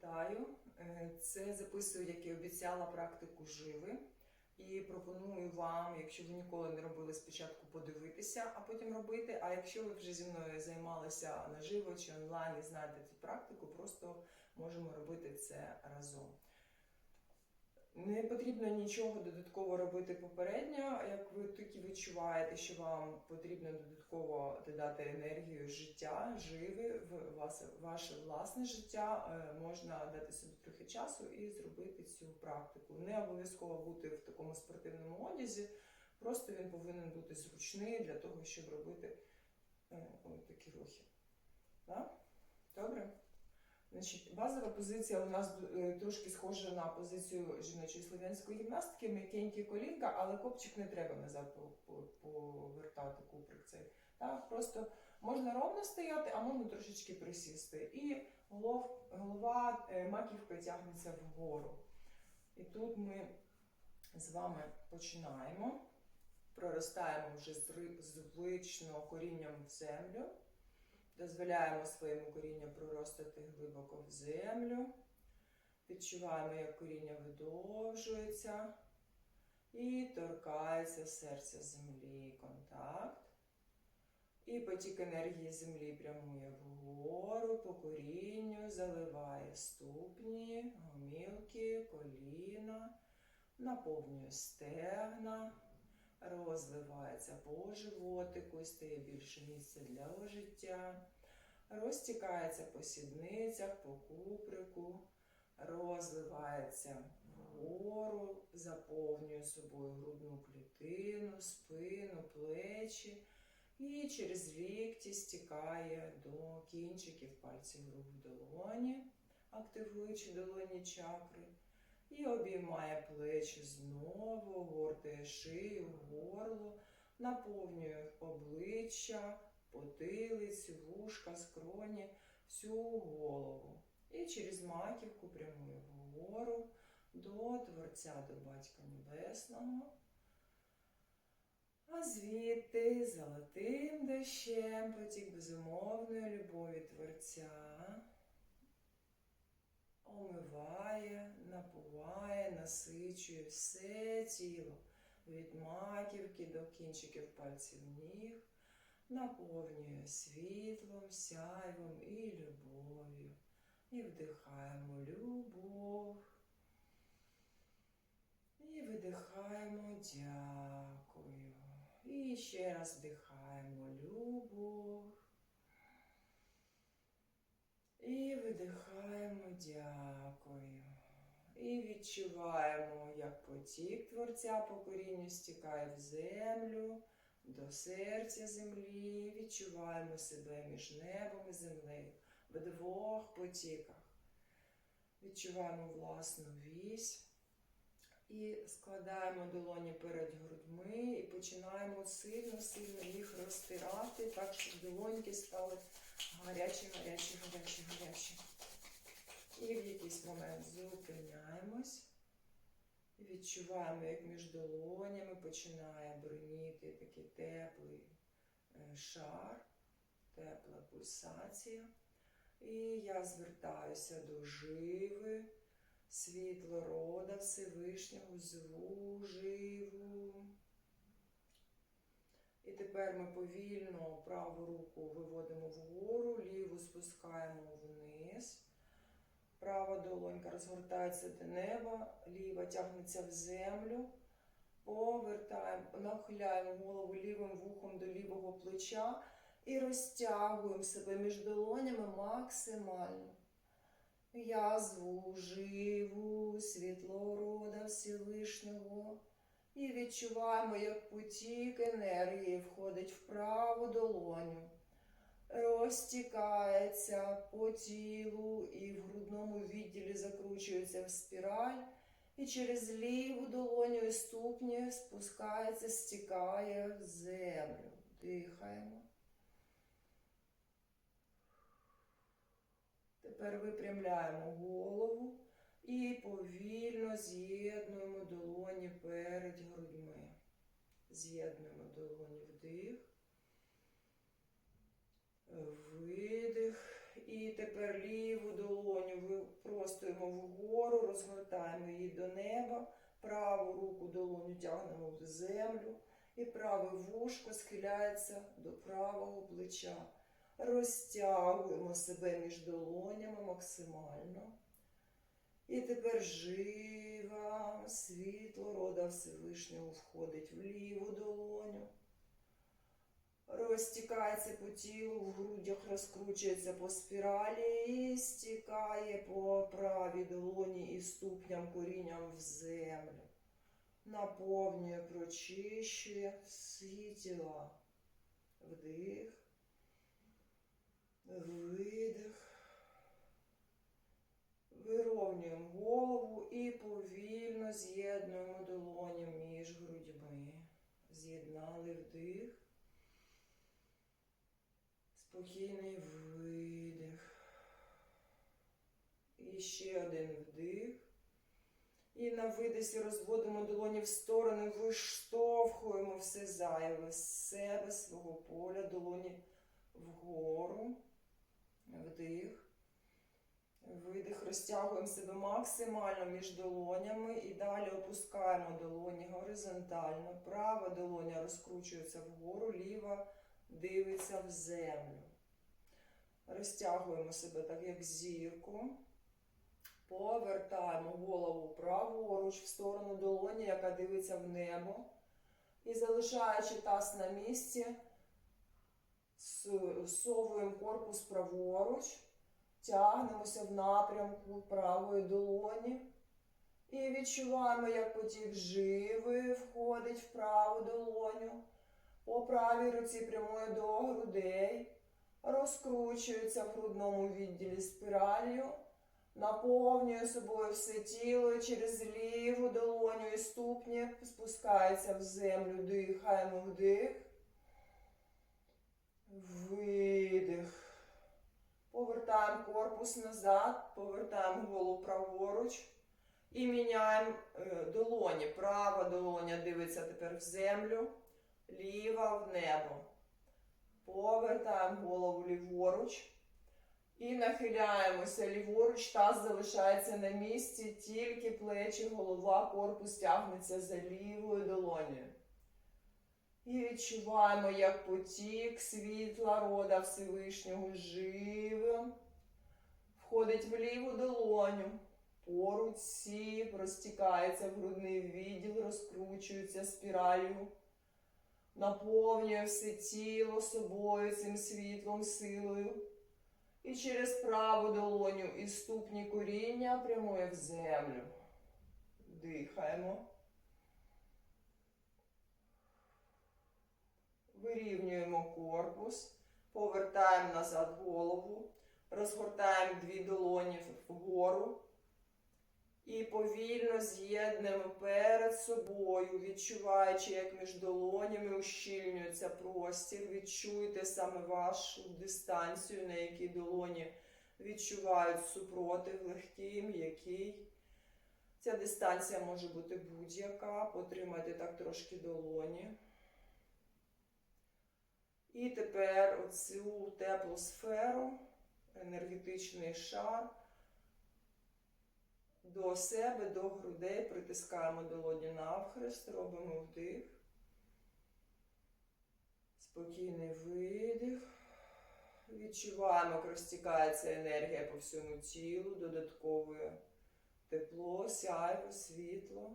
Вітаю! Е, Це записую, як і обіцяла, практику живи. І пропоную вам, якщо ви ніколи не робили спочатку, подивитися, а потім робити. А якщо ви вже зі мною займалися наживо чи онлайн і знаєте цю практику, просто можемо робити це разом. Не потрібно нічого додатково робити попередньо, як ви тільки відчуваєте, що вам потрібно додатково додати енергію життя, живи в вас, ваше власне життя, е, можна дати собі трохи часу і зробити цю практику. Не обов'язково бути в такому спортивному одязі, просто він повинен бути зручний для того, щоб робити е, такі рухи. Так? Добре? Значить, базова позиція у нас е, трошки схожа на позицію жіночої слов'янської гімнастики, м'якенькі колінка, але копчик не треба назад по- по- повертати куприк цей. Так, просто можна ровно стояти, а можна трошечки присісти. І голов, голова, е, маківка тягнеться вгору. І тут ми з вами починаємо. Проростаємо вже звично корінням в землю. Дозволяємо своєму корінню проростати глибоко в землю. Відчуваємо, як коріння видовжується і торкається серця землі. Контакт. І потік енергії землі прямує вгору по корінню, заливає ступні, гомілки, коліна, наповнює стегна, розливається по животику, стає більше місця для життя, розтікається по сідницях, по куприку, розливається вгору, заповнює собою грудну клітину, спину, плечі. І через лікті стікає до кінчиків пальців рук в долоні, активуючи долоні чакри. І обіймає плечі знову, гортає шию, горло, наповнює обличчя, потилицю, вушка, скроні, всю голову. І через маківку прямує вгору до Творця, до Батька Небесного. А звідти золотим дощем потік безумовної любові Творця омиває, напуває, насичує все тіло від маківки до кінчиків пальців ніг, наповнює світлом, сяйвом і любов'ю. І вдихаємо любов. І видихаємо дякую. І ще раз вдихаємо любов. І видихаємо дякую. І відчуваємо, як потік Творця по корінню стікає в землю, до серця землі. Відчуваємо себе між небом і землею в двох потіках. Відчуваємо власну вісь. І складаємо долоні перед грудьми і починаємо сильно-сильно їх розтирати, так, щоб долоньки стали гарячі, гарячі, гарячі, гарячі. І в якийсь момент зупиняємось. Відчуваємо, як між долонями починає броніти такий теплий е, шар, тепла пульсація. І я звертаюся до живи, світло рода Всевишнього, зву живу. І тепер ми повільно праву руку виводимо вгору, ліву спускаємо вниз. Права долонька розгортається до неба, ліва тягнеться в землю. Повертаємо, нахиляємо голову лівим вухом до лівого плеча і розтягуємо себе між долонями максимально. Я зву живу світло рода Всевишнього. І відчуваємо, як потік енергії входить в праву долоню, розтікається по тілу і в грудному відділі закручується в спіраль, і через ліву долоню і ступні спускається, стікає в землю. Дихаємо. Тепер випрямляємо голову і повільно з'єднуємо долоні перед грудьми. З'єднуємо долоні вдих, видих І тепер ліву долоню випростуємо вгору, розгортаємо її до неба, праву руку долоню тягнемо в землю, і праве вушко схиляється до правого плеча. Розтягуємо себе між долонями максимально. І тепер жива, світло рода Всевишнього входить в ліву долоню. Розтікається по тілу, в грудях розкручується по спіралі і стікає по правій долоні і ступням корінням в землю. Наповнює, прочищує всі тіла. Вдих, видих. Вирівнюємо голову і повільно з'єднуємо долоні між грудьми. З'єднали вдих. Спокійний видих. І ще один вдих. І на видисі розводимо долоні в сторони, виштовхуємо все зайве з себе, свого поля, долоні вгору. Вдих. Видих, розтягуємо себе максимально між долонями і далі опускаємо долоні горизонтально. Права долоня розкручується вгору, ліва дивиться в землю. Розтягуємо себе так, як зірку. Повертаємо голову праворуч в сторону долоні, яка дивиться в небо. І залишаючи таз на місці, совуємо корпус праворуч, тягнемося в напрямку правої долоні. І відчуваємо, як потік живий входить в праву долоню. По правій руці прямує до грудей, розкручується в грудному відділі спіралью, наповнює собою все тіло через ліву долоню і ступні спускається в землю, дихаємо вдих, видих. Повертаємо корпус назад, повертаємо голову праворуч і міняємо е, долоні. Права долоня дивиться тепер в землю ліва в небо. Повертаємо голову ліворуч. І нахиляємося ліворуч, таз залишається на місці, тільки плечі, голова, корпус тягнеться за лівою долонею. І відчуваємо, як потік світла рода Всевишнього живим входить в ліву долоню. По руці розтікається в грудний відділ, розкручується спіралью наповнює все тіло собою цим світлом, силою. І через праву долоню і ступні коріння прямує в землю. Дихаємо. Вирівнюємо корпус, повертаємо назад голову, розгортаємо дві долоні вгору. І повільно з'єднуємо перед собою, відчуваючи, як між долонями ущільнюється простір. Відчуйте саме вашу дистанцію, на якій долоні відчувають супротив, легкий, м'який. Ця дистанція може бути будь-яка. Потримайте так трошки долоні. І тепер оцю теплу сферу, енергетичний шар до себе, до грудей, притискаємо долоні навхрест, робимо вдих. Спокійний видих. Відчуваємо, як розтікається енергія по всьому тілу, додаткове тепло, сяйво, світло.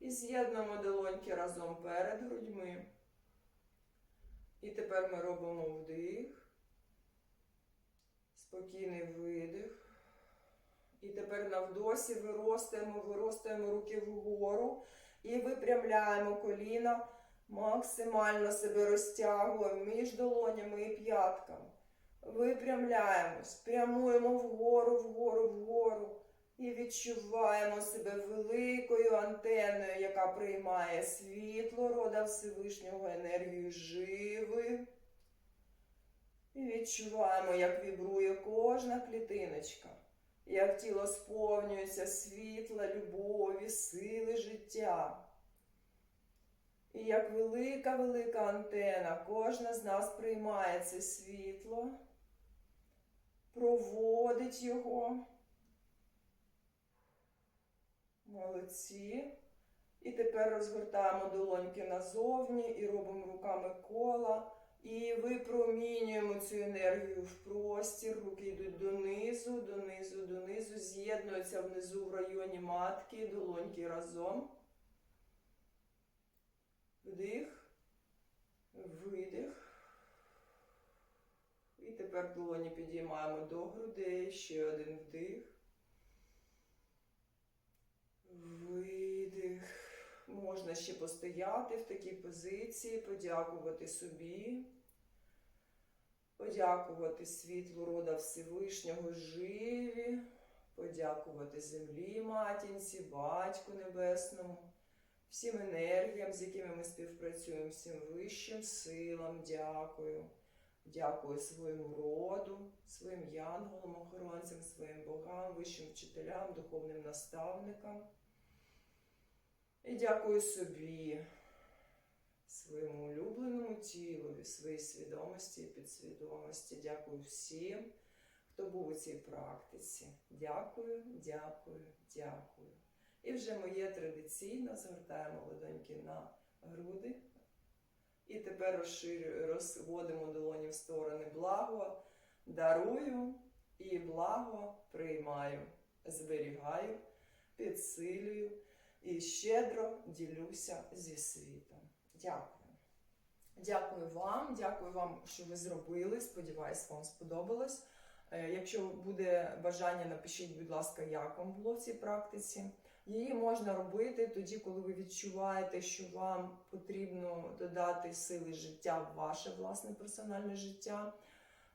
І з'єднуємо долоньки разом перед грудьми. І тепер ми робимо вдих, спокійний видих. І тепер навдосі виростаємо, виростаємо руки вгору і випрямляємо коліна, максимально себе розтягуємо між долонями і п'ятками. Випрямляємось, прямуємо вгору, вгору, вгору. І відчуваємо себе великою антеною, яка приймає світло, рода Всевишнього енергію живи. І відчуваємо, як вібрує кожна клітиночка як тіло сповнюється світла, любові, сили життя. І як велика-велика антена, кожна з нас приймає це світло, проводить його. Молодці. І тепер розгортаємо долоньки назовні і робимо руками кола. І випромінюємо цю енергію в простір. Руки йдуть донизу, донизу, донизу, з'єднуються внизу в районі матки, долоньки разом. Вдих, видих. І тепер долоні підіймаємо до грудей. Ще один вдих. Видих. Можна ще постояти в такій позиції, подякувати собі, подякувати світлу рода Всевишнього живі, подякувати землі, матінці, батьку небесному, всім енергіям, з якими ми співпрацюємо, всім вищим силам, дякую. Дякую своєму роду, своїм янголам, охоронцям, своїм богам, вищим вчителям, духовним наставникам. Дякую собі, своєму улюбленому тілові, своїй свідомості і підсвідомості. Дякую всім, хто був у цій практиці. Дякую, дякую, дякую. І вже моє традиційно згортаємо ладоньки на груди. І тепер розширю, розводимо долоні в сторони благо, дарую і благо приймаю, зберігаю, підсилюю і щедро ділюся зі світом. Дякую. Дякую вам, дякую вам, що ви зробили. Сподіваюсь, вам сподобалось. Е, Якщо буде бажання, напишіть, будь ласка, як вам було в цій практиці. Її можна робити тоді, коли ви відчуваєте, що вам потрібно додати сили життя в ваше власне персональне життя.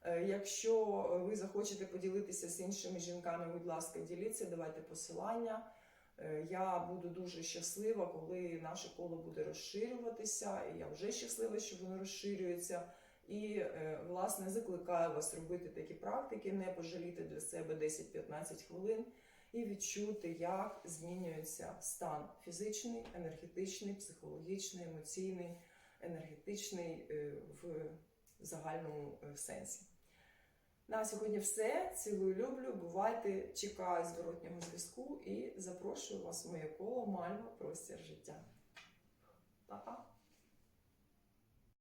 Е, Якщо ви захочете поділитися з іншими жінками, будь ласка, діліться, давайте посилання. Е, Я буду дуже щаслива, коли наше коло буде розширюватися, і я вже щаслива, що воно розширюється. І е, власне закликаю вас робити такі практики, не пожаліти для себе 10-15 хвилин і відчути, як змінюється стан фізичний, енергетичний, психологічний, емоційний, енергетичний е, в загальному сенсі. На сьогодні все. Цілую, люблю. Бувайте, чекаю зворотнього зв'язку і запрошую вас в моє коло Мальва Простір життя. Па-па!